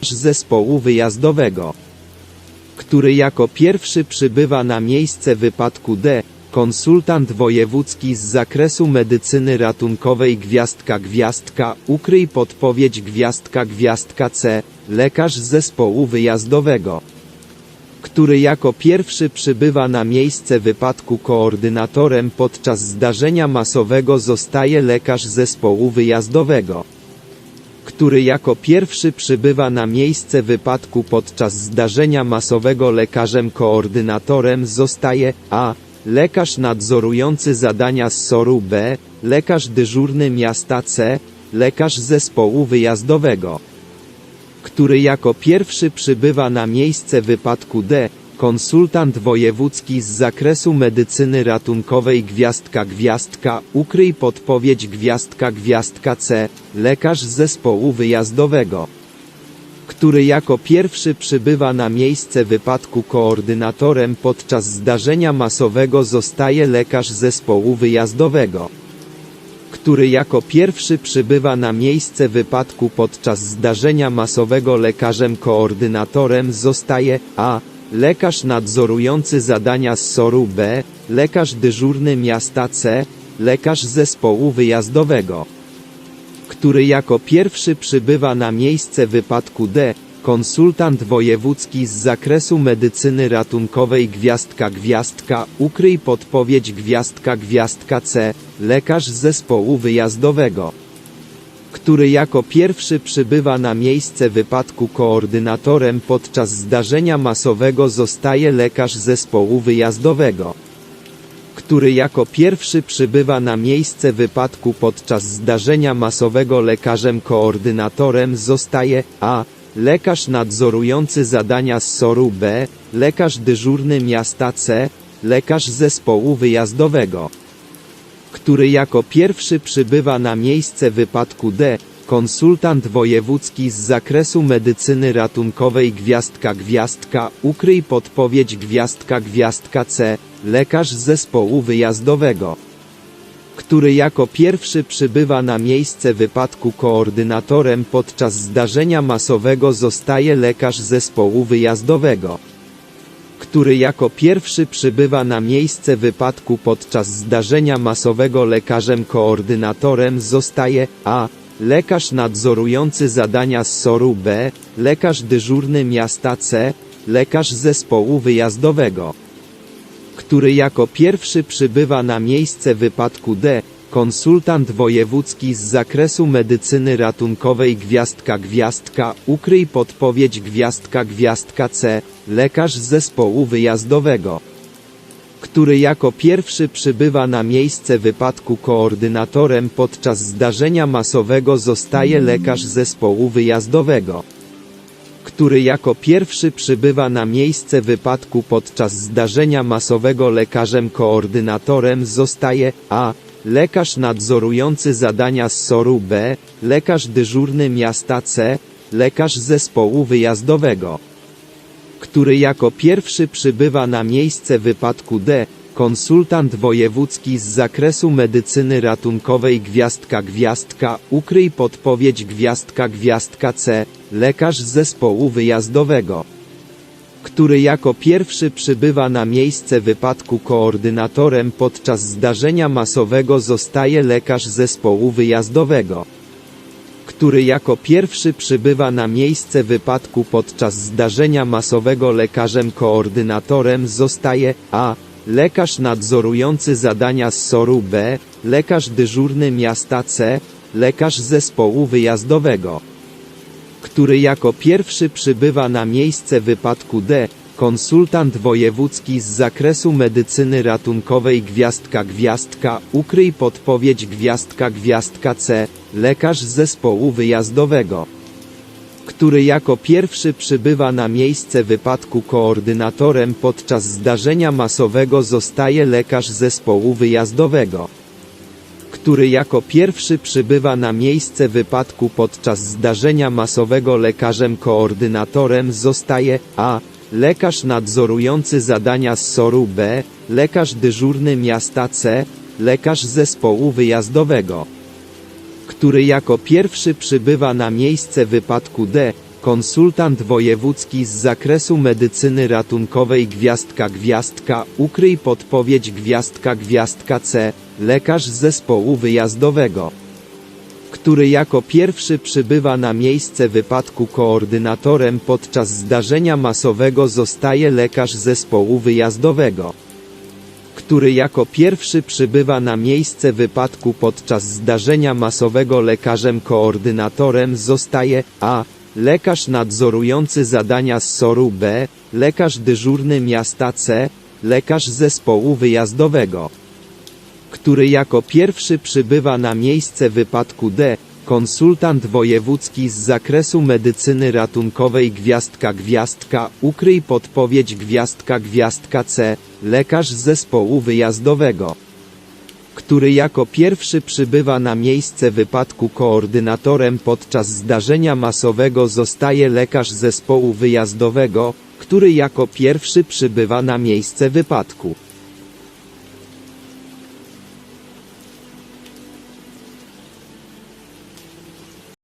zespołu wyjazdowego, który jako pierwszy przybywa na miejsce wypadku D, konsultant wojewódzki z zakresu medycyny ratunkowej gwiazdka gwiazdka, ukryj podpowiedź gwiazdka gwiazdka C, lekarz zespołu wyjazdowego, który jako pierwszy przybywa na miejsce wypadku koordynatorem podczas zdarzenia masowego zostaje lekarz zespołu wyjazdowego który jako pierwszy przybywa na miejsce wypadku podczas zdarzenia masowego lekarzem koordynatorem zostaje a. Lekarz nadzorujący zadania z SOR-u B, lekarz dyżurny miasta C, lekarz zespołu wyjazdowego, który jako pierwszy przybywa na miejsce wypadku D, konsultant wojewódzki z zakresu medycyny ratunkowej gwiazdka gwiazdka, ukryj podpowiedź gwiazdka gwiazdka C, lekarz zespołu wyjazdowego, który jako pierwszy przybywa na miejsce wypadku koordynatorem podczas zdarzenia masowego zostaje lekarz zespołu wyjazdowego, który jako pierwszy przybywa na miejsce wypadku podczas zdarzenia masowego lekarzem koordynatorem zostaje a. Lekarz nadzorujący zadania z SOR-u B, lekarz dyżurny miasta C, lekarz zespołu wyjazdowego, który jako pierwszy przybywa na miejsce wypadku D, konsultant wojewódzki z zakresu medycyny ratunkowej gwiazdka gwiazdka, ukryj podpowiedź gwiazdka gwiazdka C, lekarz zespołu wyjazdowego który jako pierwszy przybywa na miejsce wypadku koordynatorem podczas zdarzenia masowego zostaje lekarz zespołu wyjazdowego, który jako pierwszy przybywa na miejsce wypadku podczas zdarzenia masowego. Lekarzem koordynatorem zostaje a. Lekarz nadzorujący zadania z SOR-u B, lekarz dyżurny miasta C, lekarz zespołu wyjazdowego który jako pierwszy przybywa na miejsce wypadku D, konsultant wojewódzki z zakresu medycyny ratunkowej gwiazdka gwiazdka, ukryj podpowiedź gwiazdka gwiazdka C, lekarz zespołu wyjazdowego, który jako pierwszy przybywa na miejsce wypadku koordynatorem podczas zdarzenia masowego zostaje lekarz zespołu wyjazdowego który jako pierwszy przybywa na miejsce wypadku podczas zdarzenia masowego lekarzem koordynatorem zostaje a. Lekarz nadzorujący zadania z SOR-u B, lekarz dyżurny miasta C, lekarz zespołu wyjazdowego, który jako pierwszy przybywa na miejsce wypadku D, konsultant wojewódzki z zakresu medycyny ratunkowej gwiazdka gwiazdka, ukryj podpowiedź gwiazdka gwiazdka C, lekarz zespołu wyjazdowego, który jako pierwszy przybywa na miejsce wypadku koordynatorem podczas zdarzenia masowego zostaje lekarz zespołu wyjazdowego, który jako pierwszy przybywa na miejsce wypadku podczas zdarzenia masowego lekarzem koordynatorem zostaje a. Lekarz nadzorujący zadania z SOR-u B, lekarz dyżurny miasta C, lekarz zespołu wyjazdowego, który jako pierwszy przybywa na miejsce wypadku D, konsultant wojewódzki z zakresu medycyny ratunkowej gwiazdka gwiazdka, ukryj podpowiedź gwiazdka gwiazdka C, lekarz zespołu wyjazdowego który jako pierwszy przybywa na miejsce wypadku koordynatorem podczas zdarzenia masowego zostaje lekarz zespołu wyjazdowego, który jako pierwszy przybywa na miejsce wypadku podczas zdarzenia masowego. Lekarzem koordynatorem zostaje a. Lekarz nadzorujący zadania z SOR-u B, lekarz dyżurny miasta C, lekarz zespołu wyjazdowego który jako pierwszy przybywa na miejsce wypadku D, konsultant wojewódzki z zakresu medycyny ratunkowej gwiazdka gwiazdka, ukryj podpowiedź gwiazdka gwiazdka C, lekarz zespołu wyjazdowego, który jako pierwszy przybywa na miejsce wypadku koordynatorem podczas zdarzenia masowego zostaje lekarz zespołu wyjazdowego który jako pierwszy przybywa na miejsce wypadku podczas zdarzenia masowego lekarzem koordynatorem zostaje a. Lekarz nadzorujący zadania z SOR-u B, lekarz dyżurny miasta C, lekarz zespołu wyjazdowego, który jako pierwszy przybywa na miejsce wypadku D, konsultant wojewódzki z zakresu medycyny ratunkowej gwiazdka gwiazdka, ukryj podpowiedź gwiazdka gwiazdka C, lekarz zespołu wyjazdowego który jako pierwszy przybywa na miejsce wypadku koordynatorem podczas zdarzenia masowego zostaje lekarz zespołu wyjazdowego, który jako pierwszy przybywa na miejsce wypadku podczas zdarzenia masowego lekarzem koordynatorem zostaje a. Lekarz nadzorujący zadania z SOR-u B, lekarz dyżurny miasta C, lekarz zespołu wyjazdowego który jako pierwszy przybywa na miejsce wypadku D, konsultant wojewódzki z zakresu medycyny ratunkowej gwiazdka gwiazdka, ukryj podpowiedź gwiazdka gwiazdka C, lekarz zespołu wyjazdowego, który jako pierwszy przybywa na miejsce wypadku koordynatorem podczas zdarzenia masowego zostaje lekarz zespołu wyjazdowego, który jako pierwszy przybywa na miejsce wypadku